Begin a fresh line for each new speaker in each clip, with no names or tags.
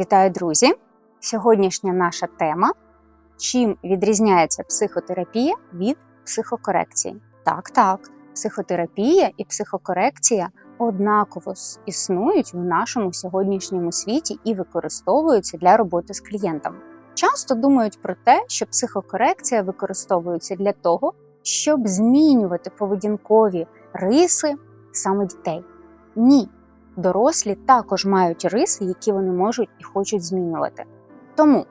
Вітаю, друзі! Сьогоднішня наша тема: чим відрізняється психотерапія від психокорекції? Так, так, психотерапія і психокорекція однаково існують в нашому сьогоднішньому світі і використовуються для роботи з клієнтами. Часто думають про те, що психокорекція використовується для того, щоб змінювати поведінкові риси саме дітей. Ні, дорослі також мають риси, які вони можуть і хочуть змінювати. Тому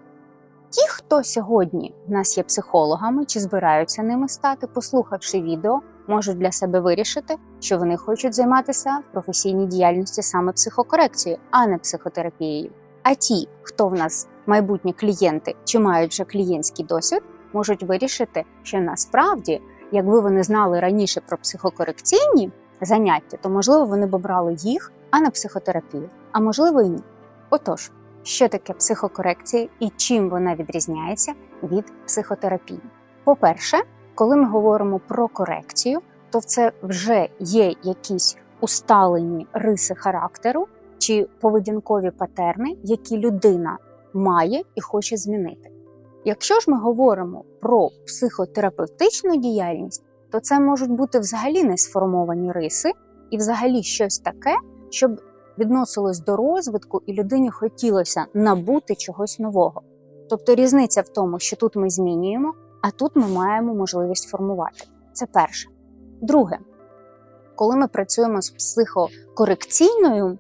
ті, хто сьогодні в нас є психологами чи збираються ними стати, послухавши відео, можуть для себе вирішити, що вони хочуть займатися в професійній діяльності саме психокорекцією, а не психотерапією. А ті, хто в нас майбутні клієнти чи мають вже клієнтський досвід, можуть вирішити, що насправді, якби вони знали раніше про психокорекційні заняття, то можливо вони б обрали їх, а не психотерапію. А можливо і ні. Отож, що таке психокорекція і чим вона відрізняється від психотерапії? По-перше, коли ми говоримо про корекцію, то це вже є якісь усталені риси характеру чи поведінкові патерни, які людина має і хоче змінити. Якщо ж ми говоримо про психотерапевтичну діяльність, то це можуть бути взагалі не сформовані риси і взагалі щось таке, щоб відносилось до розвитку і людині хотілося набути чогось нового. Тобто різниця в тому, що тут ми змінюємо, а тут ми маємо можливість формувати. Це перше. Друге, коли ми працюємо з психокорекційною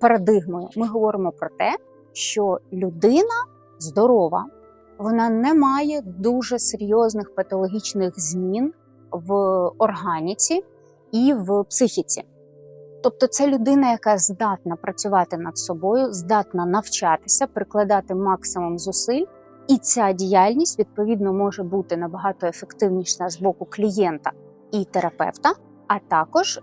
парадигмою, ми говоримо про те, що людина здорова, вона не має дуже серйозних патологічних змін в органіці і в психіці. Тобто це людина, яка здатна працювати над собою, здатна навчатися, прикладати максимум зусиль, і ця діяльність відповідно може бути набагато ефективніша з боку клієнта і терапевта, а також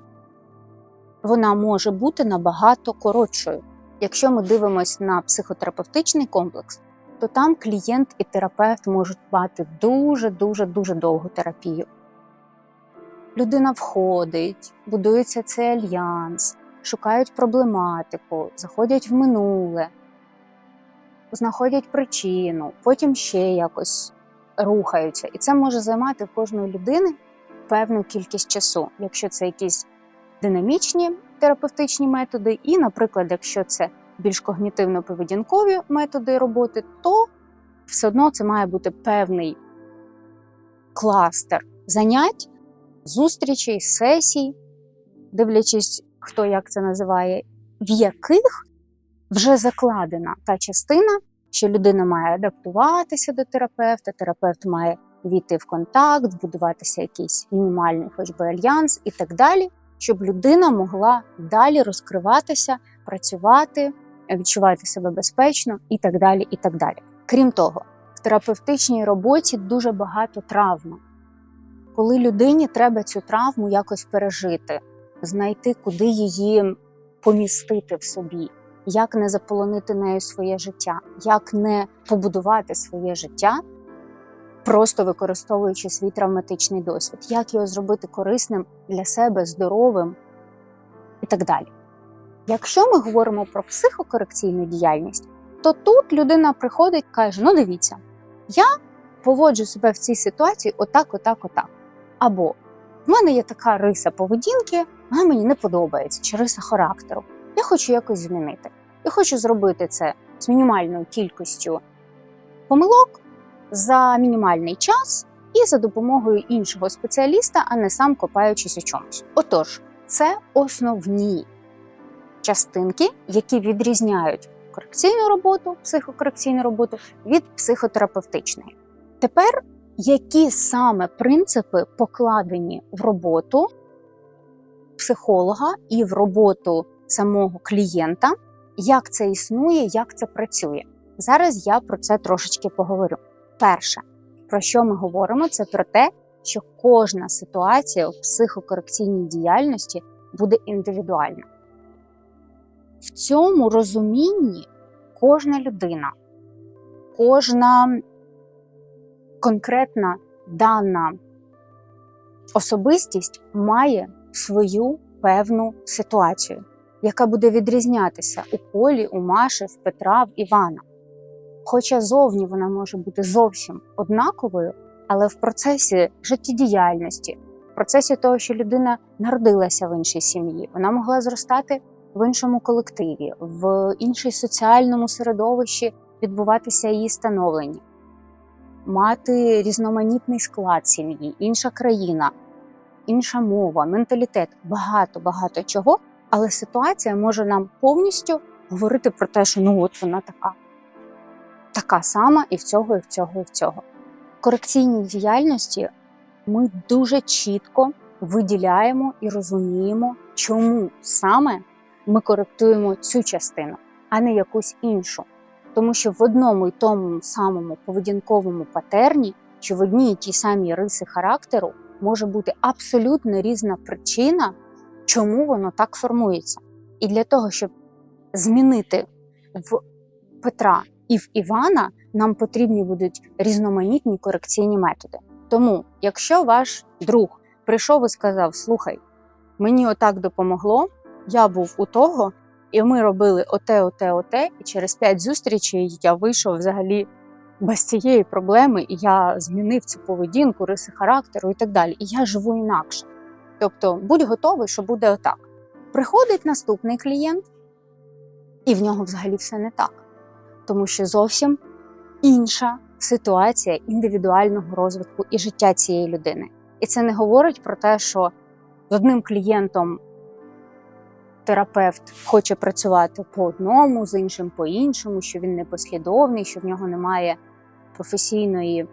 вона може бути набагато коротшою. Якщо ми дивимося на психотерапевтичний комплекс, то там клієнт і терапевт можуть мати дуже дуже дуже довгу терапію. Людина входить, будується цей альянс, шукають проблематику, заходять в минуле, знаходять причину, потім ще якось рухаються. І це може займати в кожної людини певну кількість часу, якщо це якісь динамічні терапевтичні методи, і, наприклад, якщо це більш когнітивно-поведінкові методи роботи, то все одно це має бути певний кластер занять зустрічей, сесій, дивлячись, хто як це називає, в яких вже закладена та частина, що людина має адаптуватися до терапевта, терапевт має війти в контакт, збудуватися якийсь мінімальний, хоч би альянс і так далі, щоб людина могла далі розкриватися, працювати, відчувати себе безпечно і так далі. і так далі. Крім того, в терапевтичній роботі дуже багато травм коли людині треба цю травму якось пережити, знайти, куди її помістити в собі, як не заполонити нею своє життя, як не побудувати своє життя, просто використовуючи свій травматичний досвід, як його зробити корисним для себе, здоровим і так далі. Якщо ми говоримо про психокорекційну діяльність, то тут людина приходить і каже: ну дивіться, я поводжу себе в цій ситуації отак, отак, отак. Або в мене є така риса поведінки, вона мені не подобається, чи риса характеру. Я хочу якось змінити. Я хочу зробити це з мінімальною кількістю помилок за мінімальний час і за допомогою іншого спеціаліста, а не сам копаючись у чомусь. Отож, це основні частинки, які відрізняють корекційну роботу, психокорекційну роботу від психотерапевтичної. Тепер які саме принципи покладені в роботу психолога і в роботу самого клієнта, як це існує, як це працює. Зараз я про це трошечки поговорю. Перше, про що ми говоримо, це про те, що кожна ситуація в психокорекційній діяльності буде індивідуальна. В цьому розумінні кожна людина, кожна конкретна дана особистість має свою певну ситуацію. яка буде відрізнятися у Колі, у Маші, в Петра, в Івана. Хоча зовні вона може бути зовсім однаковою, але в процесі життєдіяльності, в процесі того, що людина народилася в іншій сім'ї, вона могла зростати в іншому колективі, в іншій соціальному середовищі відбуватися її становлення, мати різноманітний склад сім'ї, інша країна, інша мова, менталітет, багато багато чого. Але ситуація може нам повністю говорити про те, що ну от вона така, така сама і в цього, і в цього, і в цього. В корекційній діяльності ми дуже чітко виділяємо і розуміємо, чому саме ми коректуємо цю частину, а не якусь іншу. Тому що в одному й тому самому поведінковому патерні чи в одній і тій самій риси характеру може бути абсолютно різна причина, чому воно так формується. І для того, щоб змінити в Петра і в Івана, нам потрібні будуть різноманітні корекційні методи. Тому, якщо ваш друг прийшов і сказав: Слухай, мені отак допомогло, я був у того, і ми робили оте, оте, оте, і через п'ять зустрічей я вийшов взагалі без цієї проблеми, і я змінив цю поведінку, риси характеру і так далі. І я живу інакше. Тобто, будь готовий, що буде отак. Приходить наступний клієнт, і в нього взагалі все не так, тому що зовсім інша ситуація індивідуального розвитку і життя цієї людини. І це не говорить про те, що з одним клієнтом терапевт хоче працювати по одному, з іншим по іншому, що він непослідовний, що в нього немає професійної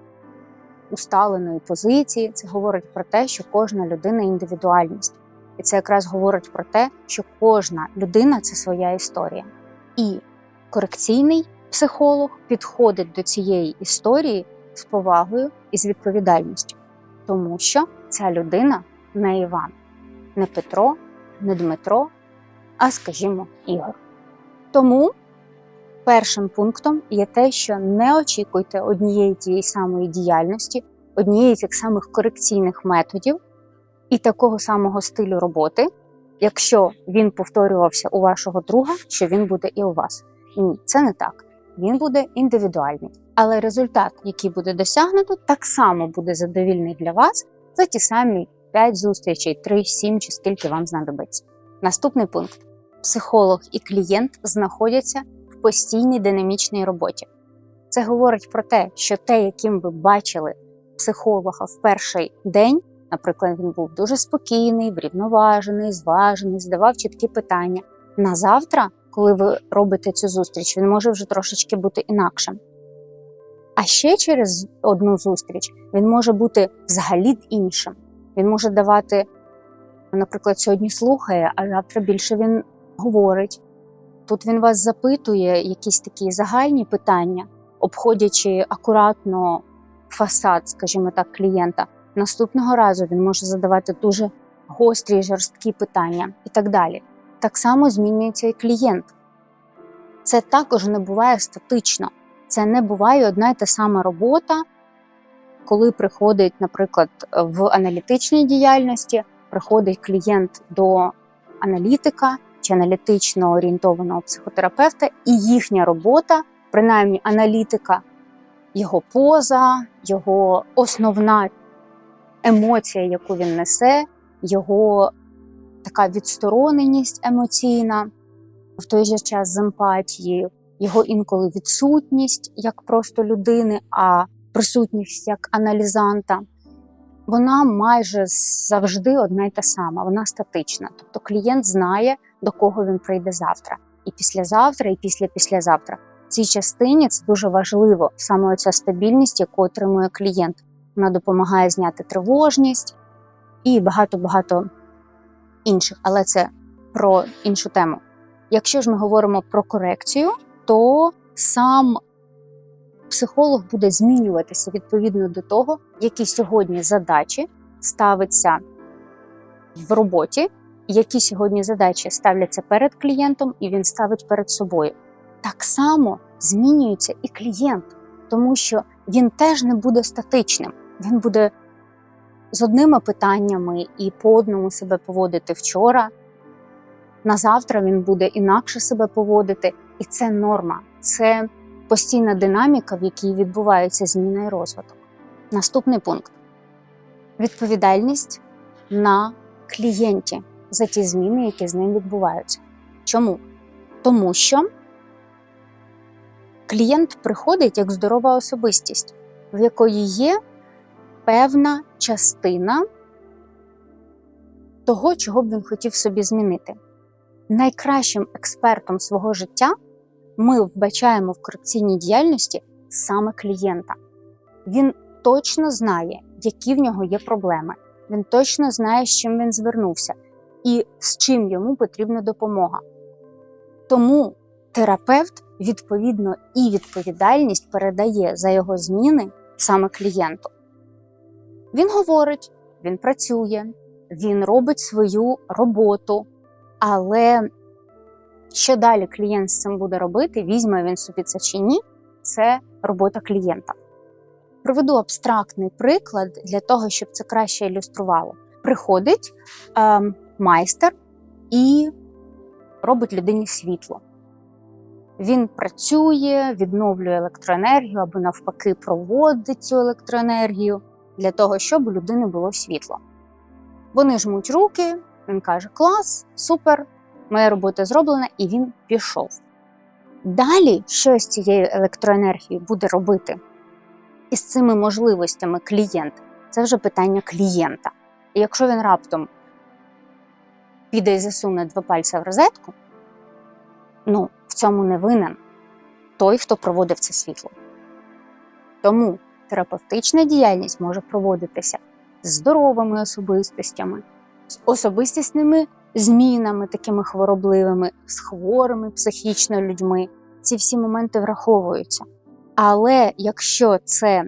усталеної позиції. Це говорить про те, що кожна людина індивідуальність. І це якраз говорить про те, що кожна людина це своя історія. І корекційний психолог підходить до цієї історії з повагою і з відповідальністю, тому що ця людина не Іван, не Петро, не Дмитро, а, скажімо, Ігор. Тому першим пунктом є те, що не очікуйте однієї тієї самої діяльності, однієї тих самих корекційних методів і такого самого стилю роботи, якщо він повторювався у вашого друга, що він буде і у вас. Ні, це не так. Він буде індивідуальний. Але результат, який буде досягнуто, так само буде задовільний для вас за ті самі 5 зустрічей, 3, 7 чи скільки вам знадобиться. Наступний пункт: психолог і клієнт знаходяться в постійній динамічній роботі. Це говорить про те, що те, яким ви бачили психолога в перший день, наприклад, він був дуже спокійний, врівноважений, зважений, задавав чіткі питання. На завтра, коли ви робите цю зустріч, він може вже трошечки бути інакшим. А ще через одну зустріч він може бути взагалі іншим. Він може давати, наприклад, сьогодні слухає, а завтра більше він говорить. Тут він вас запитує якісь такі загальні питання, обходячи акуратно фасад, скажімо так, клієнта. Наступного разу він може задавати дуже гострі, жорсткі питання і так далі. Так само змінюється і клієнт. Це також не буває статично. Це не буває одна й та сама робота, коли приходить, наприклад, в аналітичній діяльності, приходить клієнт до аналітика чи аналітично орієнтованого психотерапевта, і їхня робота, принаймні аналітика, його поза, його основна емоція, яку він несе, його така відстороненість емоційна, в той же час з емпатією, його інколи відсутність як просто людини, а присутність як аналізанта. Вона майже завжди одна й та сама, вона статична. Тобто клієнт знає, до кого він прийде завтра, і післязавтра, і після післязавтра. В цій частині це дуже важливо, саме ця стабільність, яку отримує клієнт. Вона допомагає зняти тривожність і багато-багато інших, але це про іншу тему. Якщо ж ми говоримо про корекцію, то сам психолог буде змінюватися відповідно до того, які сьогодні задачі ставиться в роботі, які сьогодні задачі ставляться перед клієнтом, і він ставить перед собою. Так само змінюється і клієнт, тому що він теж не буде статичним, він буде з одними питаннями і по одному себе поводити вчора, на завтра він буде інакше себе поводити, і це норма, це постійна динаміка, в якій відбувається зміна і розвиток. Наступний пункт відповідальність на клієнті за ті зміни, які з ним відбуваються. Чому? Тому що клієнт приходить як здорова особистість, в якої є певна частина того, чого б він хотів собі змінити. Найкращим експертом свого життя ми вбачаємо в корекційній діяльності саме клієнта. Він точно знає, які в нього є проблеми. Він точно знає, з чим він звернувся і з чим йому потрібна допомога. Тому терапевт, відповідно, і відповідальність передає за його зміни саме клієнту. Він говорить, він працює, він робить свою роботу, але що далі клієнт з цим буде робити, візьме він собі це чи ні, це робота клієнта. Проведу абстрактний приклад для того, щоб це краще ілюструвало. Приходить е, майстер і робить людині світло. Він працює, відновлює електроенергію або навпаки проводить цю електроенергію для того, щоб у людини було світло. Вони жмуть руки, він каже: Клас, супер, моя робота зроблена, і він пішов. Далі, що з цією електроенергією буде робити? І з цими можливостями клієнт це вже питання клієнта. І якщо він раптом піде і засуне два пальця в розетку, ну, в цьому не винен той, хто проводив це світло. Тому терапевтична діяльність може проводитися з здоровими особистостями, з особистісними змінами, такими хворобливими, з хворими психічно людьми. Ці всі моменти враховуються. Але якщо це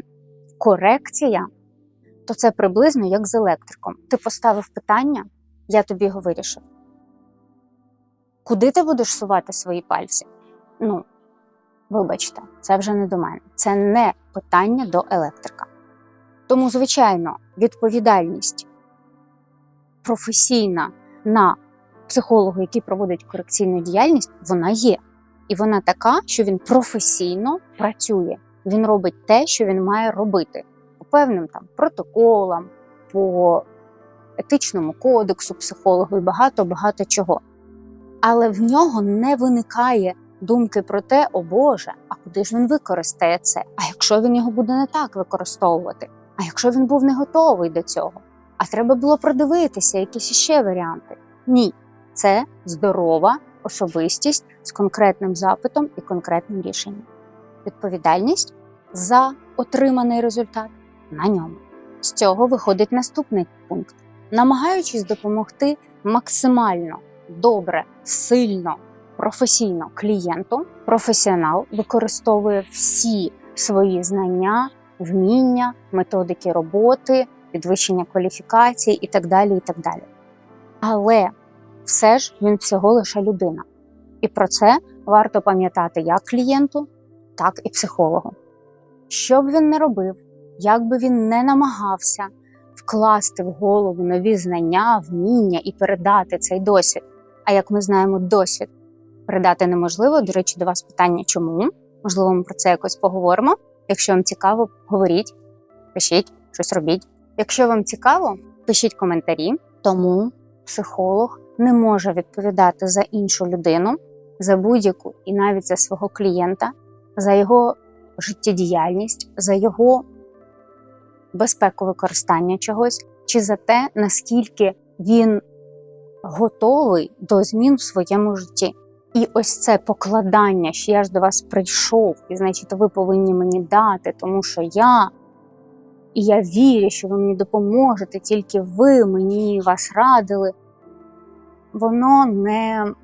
корекція, то це приблизно як з електриком. Ти поставив питання, я тобі його вирішив. Куди ти будеш сувати свої пальці? Ну, вибачте, це вже не до мене. Це не питання до електрика. Тому, звичайно, відповідальність професійна на психолога, який проводить корекційну діяльність, вона є. І вона така, що він професійно працює. Він робить те, що він має робити по певним там протоколам, по етичному кодексу психологу і багато-багато чого. Але в нього не виникає думки про те, о Боже, а куди ж він використає це? А якщо він його буде не так використовувати? А якщо він був не готовий до цього? А треба було продивитися якісь ще варіанти? Ні, це здорова особистість з конкретним запитом і конкретним рішенням. Відповідальність за отриманий результат на ньому. З цього виходить наступний пункт, намагаючись допомогти максимально добре, сильно, професійно клієнту, професіонал використовує всі свої знання, вміння, методики роботи, підвищення кваліфікації і так далі. і так далі. Але все ж він всього лише людина. І про це варто пам'ятати як клієнту, так і психологу. Що б він не робив, як би він не намагався вкласти в голову нові знання, вміння і передати цей досвід. А як ми знаємо, досвід передати неможливо. До речі, до вас питання, чому? Можливо, ми про це якось поговоримо. Якщо вам цікаво, говоріть, пишіть, щось робіть. Якщо вам цікаво, пишіть коментарі, тому психолог не може відповідати за іншу людину, за будь-яку і навіть за свого клієнта, за його життєдіяльність, за його безпеку використання чогось, чи за те, наскільки він готовий до змін в своєму житті. І ось це покладання, що я ж до вас прийшов, і значить, ви повинні мені дати, тому що я. І я вірю, що ви мені допоможете, тільки ви мені вас радили. Воно не,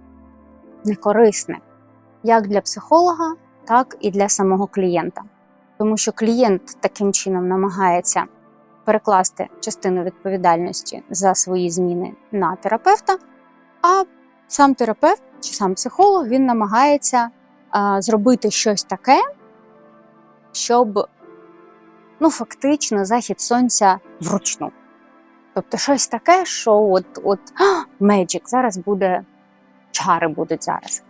не корисне як для психолога, так і для самого клієнта. Тому що клієнт таким чином намагається перекласти частину відповідальності за свої зміни на терапевта, а сам терапевт чи сам психолог він намагається а, зробити щось таке, щоб ну, фактично захід сонця вручну. Тобто щось таке, що от от Magic, зараз буде чари будуть зараз.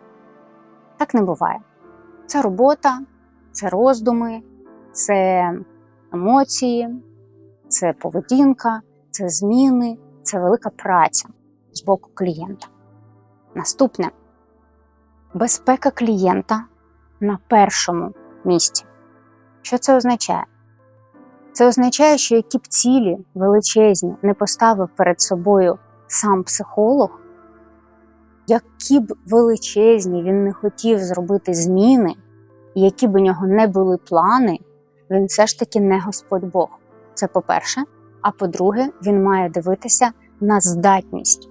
Так не буває. Це робота, це роздуми, це емоції, це поведінка, це зміни, це велика праця з боку клієнта. Наступне безпека клієнта на першому місці. Що це означає? Це означає, що які б цілі величезні не поставив перед собою сам психолог, які б величезні він не хотів зробити зміни, які б у нього не були плани, він все ж таки не Господь Бог. Це по-перше. А по-друге, він має дивитися на здатність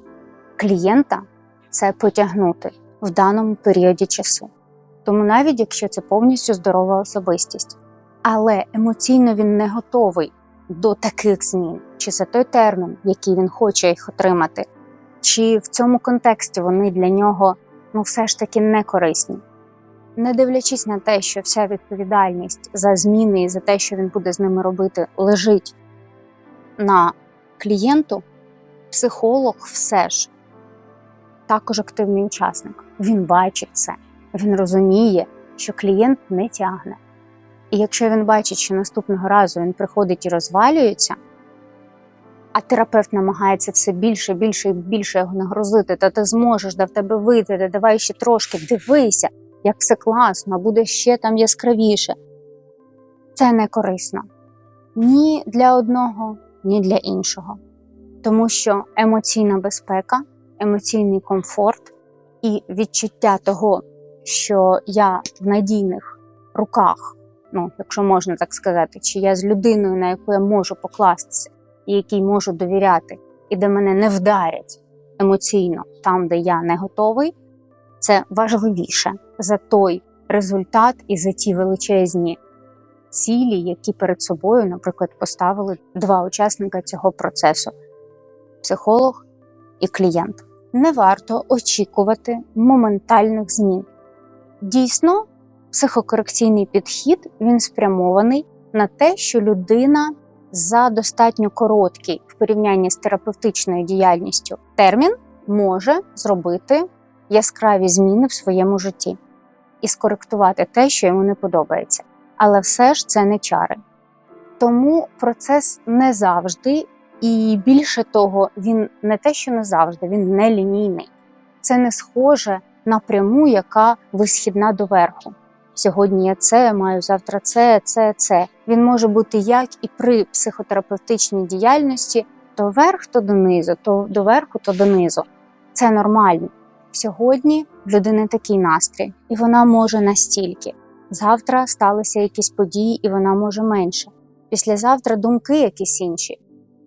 клієнта це потягнути в даному періоді часу. Тому навіть якщо це повністю здорова особистість, але емоційно він не готовий до таких змін, чи за той термін, який він хоче їх отримати, чи в цьому контексті вони для нього ну все ж таки не корисні. Не дивлячись на те, що вся відповідальність за зміни і за те, що він буде з ними робити, лежить на клієнту, психолог все ж також активний учасник. Він бачить це, він розуміє, що клієнт не тягне. І якщо він бачить, що наступного разу він приходить і розвалюється, а терапевт намагається все більше, більше і більше його нагрузити, та ти зможеш, да в тебе вийти, да давай ще трошки, дивися, як все класно, буде ще там яскравіше. Це не корисно ні для одного, ні для іншого. Тому що емоційна безпека, емоційний комфорт і відчуття того, що я в надійних руках, ну, якщо можна так сказати, чи я з людиною, на яку я можу покластися, і якій можу довіряти, і де мене не вдарять емоційно там, де я не готовий, це важливіше за той результат і за ті величезні цілі, які перед собою, наприклад, поставили два учасника цього процесу психолог і клієнт. Не варто очікувати моментальних змін. Дійсно, психокорекційний підхід він спрямований на те, що людина за достатньо короткий в порівнянні з терапевтичною діяльністю термін може зробити яскраві зміни в своєму житті і скоректувати те, що йому не подобається. Але все ж це не чари. Тому процес не завжди, і більше того, він не те, що не завжди, він не лінійний. Це не схоже на пряму, яка висхідна доверху. Сьогодні я це маю, завтра це, це, це. Він може бути як і при психотерапевтичній діяльності то вверх, то донизу, то доверху, то донизу. Це нормально. Сьогодні в людини такий настрій, і вона може настільки. Завтра сталися якісь події, і вона може менше. Післязавтра думки якісь інші,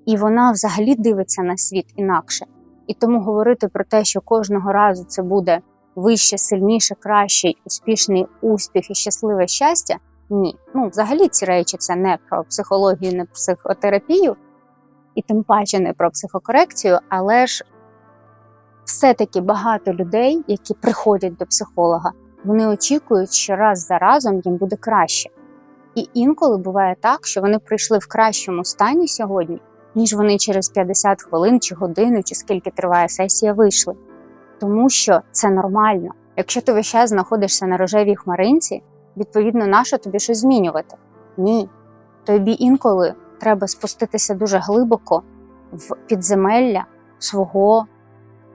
і вона взагалі дивиться на світ інакше. І тому говорити про те, що кожного разу це буде вище, сильніше, кращий, успішний успіх і щасливе щастя. Ні, ну взагалі ці речі це не про психологію, не психотерапію, і тим паче не про психокорекцію, але ж все-таки багато людей, які приходять до психолога, вони очікують, що раз за разом їм буде краще. І інколи буває так, що вони прийшли в кращому стані сьогодні, ніж вони через 50 хвилин чи годину, чи скільки триває сесія, вийшли. Тому що це нормально. Якщо ти весь час знаходишся на рожевій хмаринці, відповідно, нащо тобі щось змінювати? Ні. Тобі інколи треба спуститися дуже глибоко в підземелля свого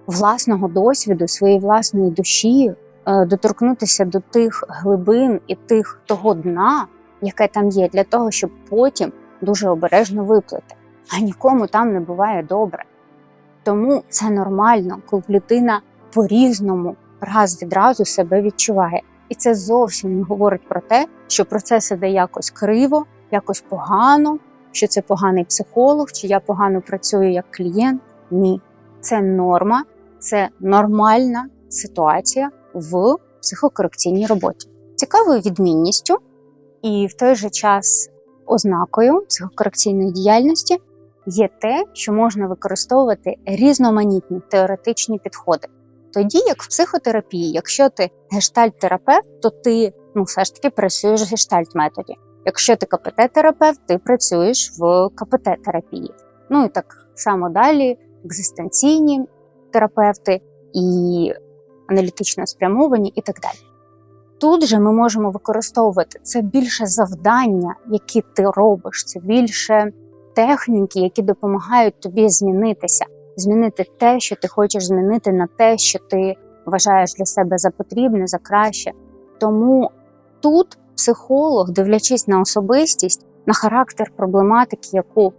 власного досвіду, своєї власної душі, доторкнутися до тих глибин і тих того дна, яке там є, для того, щоб потім дуже обережно виплити. А нікому там не буває добре. Тому це нормально, коли людина по-різному раз від разу себе відчуває. І це зовсім не говорить про те, що процес іде якось криво, якось погано, що це поганий психолог, чи я погано працюю як клієнт. Ні, це норма, це нормальна ситуація в психокорекційній роботі. Цікавою відмінністю і в той же час ознакою психокорекційної діяльності є те, що можна використовувати різноманітні теоретичні підходи. Тоді, як в психотерапії, якщо ти гештальт-терапевт, то ти ну, все ж таки працюєш в гештальт-методі. Якщо ти КПТ-терапевт, ти працюєш в КПТ-терапії. Ну і так само далі, екзистенційні терапевти і аналітично спрямовані і так далі. Тут же ми можемо використовувати це більше завдання, які ти робиш, це більше техніки, які допомагають тобі змінитися, змінити те, що ти хочеш змінити на те, що ти вважаєш для себе за потрібне, за краще. Тому тут психолог, дивлячись на особистість, на характер проблематики, яку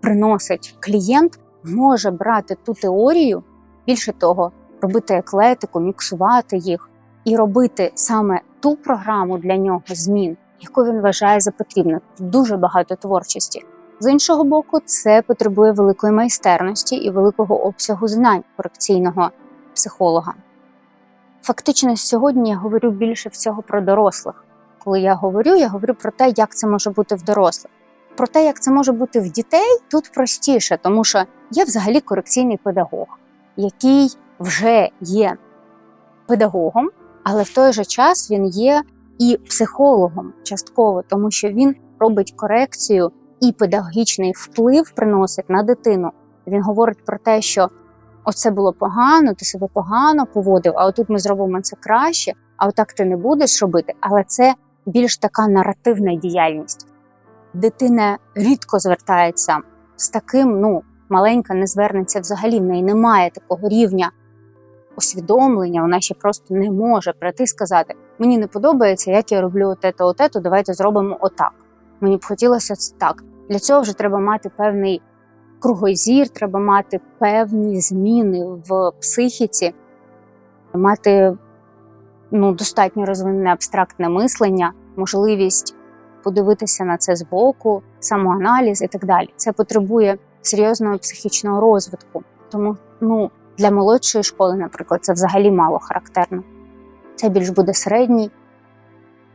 приносить клієнт, може брати ту теорію, більше того, робити еклетику, міксувати їх і робити саме ту програму для нього змін, яку він вважає за потрібне. Дуже багато творчості. З іншого боку, це потребує великої майстерності і великого обсягу знань корекційного психолога. Фактично, сьогодні я говорю більше всього про дорослих. Коли я говорю, я говорю про те, як це може бути в дорослих. Про те, як це може бути в дітей, тут простіше, тому що я взагалі корекційний педагог, який вже є педагогом, але в той же час він є і психологом частково, тому що він робить корекцію і педагогічний вплив приносить на дитину. Він говорить про те, що оце було погано, ти себе погано поводив, а отут ми зробимо це краще, а отак ти не будеш робити. Але це більш така наративна діяльність. Дитина рідко звертається з таким, ну, маленька не звернеться взагалі, в неї немає такого рівня усвідомлення, вона ще просто не може прийти і сказати: мені не подобається, як я роблю оте-то, оте-то, давайте зробимо отак. Мені б хотілося це так. Для цього вже треба мати певний кругозір, треба мати певні зміни в психіці, мати ну, достатньо розвинене абстрактне мислення, можливість подивитися на це збоку, самоаналіз і так далі. Це потребує серйозного психічного розвитку. Тому ну, для молодшої школи, наприклад, це взагалі мало характерно. Це більш буде середній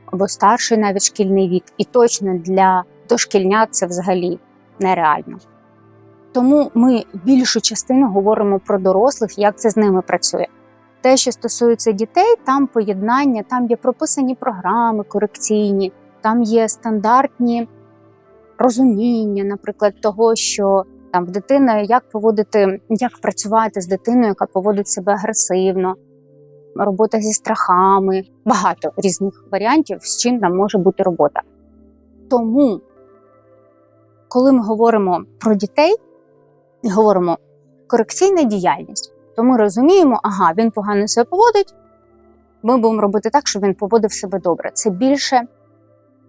або старший навіть шкільний вік, і точно для дошкільнят це взагалі нереально. Тому ми більшу частину говоримо про дорослих, як це з ними працює. Те, що стосується дітей, там поєднання, там є прописані програми корекційні, там є стандартні розуміння, наприклад, того, що там в дитини як поводити, як працювати з дитиною, яка поводить себе агресивно, робота зі страхами, багато різних варіантів, з чим там може бути робота. Тому, коли ми говоримо про дітей і говоримо корекційна діяльність, то ми розуміємо, ага, він погано себе поводить. Ми будемо робити так, щоб він поводив себе добре. Це більше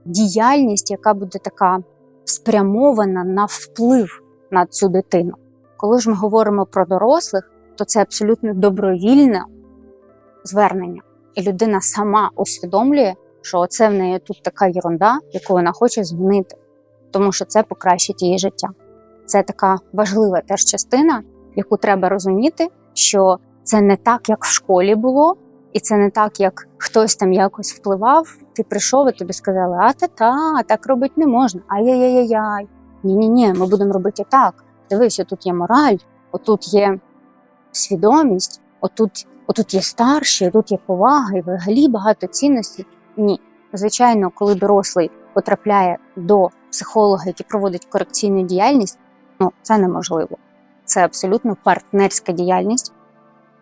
діяльність, яка буде така спрямована на вплив на цю дитину. Коли ж ми говоримо про дорослих, то це абсолютно добровільне звернення. І людина сама усвідомлює, що оце в неї тут така єрунда, яку вона хоче змінити, тому що це покращить її життя. Це така важлива теж частина, яку треба розуміти, що це не так, як в школі було, і це не так, як хтось там якось впливав. Ти прийшов і тобі сказали, а та та так робити не можна. Ай-яй-яй-яй. Ні-ні, ні ми будемо робити так. Дивись, тут є мораль, отут є свідомість, отут, отут є старші, тут є повага і взагалі багато цінностей. Ні. Звичайно, коли дорослий потрапляє до психолога, який проводить корекційну діяльність, ну це неможливо. Це абсолютно партнерська діяльність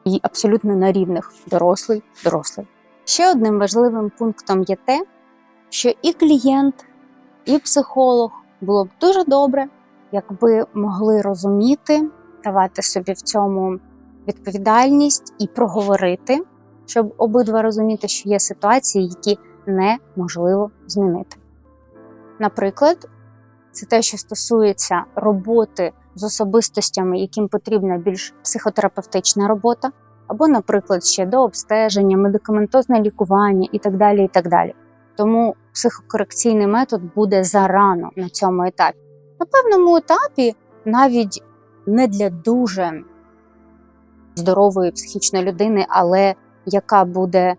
і абсолютно на рівних дорослий дорослий. Ще одним важливим пунктом є те, що і клієнт, і психолог було б дуже добре, якби могли розуміти, давати собі в цьому відповідальність і проговорити, щоб обидва розуміти, що є ситуації, які неможливо змінити. Наприклад, це те, що стосується роботи з особистостями, яким потрібна більш психотерапевтична робота, або, наприклад, ще до обстеження, медикаментозне лікування і так далі. і так далі. Тому психокорекційний метод буде зарано на цьому етапі. На певному етапі, навіть не для дуже здорової психічної людини, але яка буде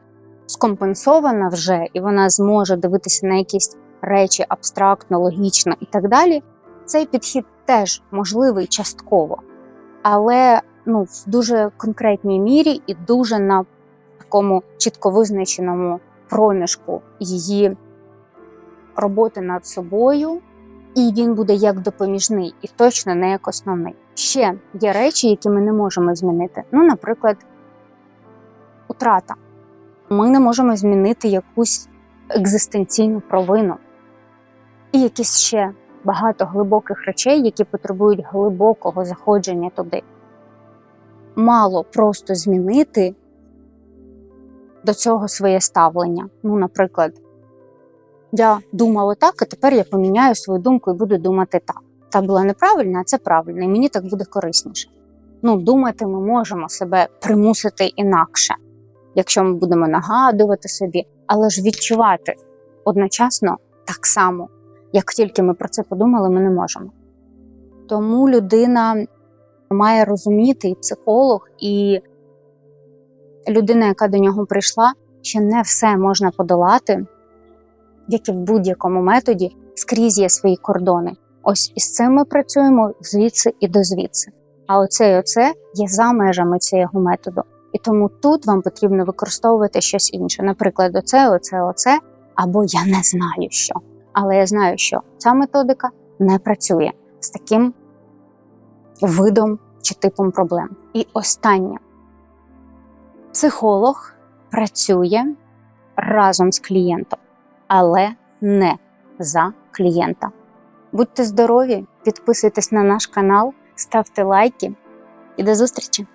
скомпенсована вже, і вона зможе дивитися на якісь речі абстрактно, логічно і так далі. Цей підхід теж можливий частково, але ну, в дуже конкретній мірі і дуже на такому чітко визначеному проміжку її роботи над собою, і він буде як допоміжний, і точно не як основний. Ще є речі, які ми не можемо змінити. Ну, наприклад, утрата. Ми не можемо змінити якусь екзистенційну провину і якісь ще багато глибоких речей, які потребують глибокого заходження туди. Мало просто змінити до цього своє ставлення. Ну, наприклад, я думала так, а тепер я поміняю свою думку і буду думати так. Та була неправильна, а це правильно, і мені так буде корисніше. Ну, думати ми можемо себе примусити інакше, якщо ми будемо нагадувати собі, але ж відчувати одночасно так само, як тільки ми про це подумали, ми не можемо. Тому людина має розуміти, і психолог, і людина, яка до нього прийшла, що не все можна подолати, як і в будь-якому методі, скрізь є свої кордони. Ось із цим ми працюємо звідси і до звідси. А оце і оце є за межами цього методу. І тому тут вам потрібно використовувати щось інше. Наприклад, оце, оце, оце, або я не знаю що. Але я знаю, що ця методика не працює з таким видом чи типом проблем. І останнє. Психолог працює разом з клієнтом, але не за клієнта. Будьте здорові, підписуйтесь на наш канал, ставте лайки і до зустрічі!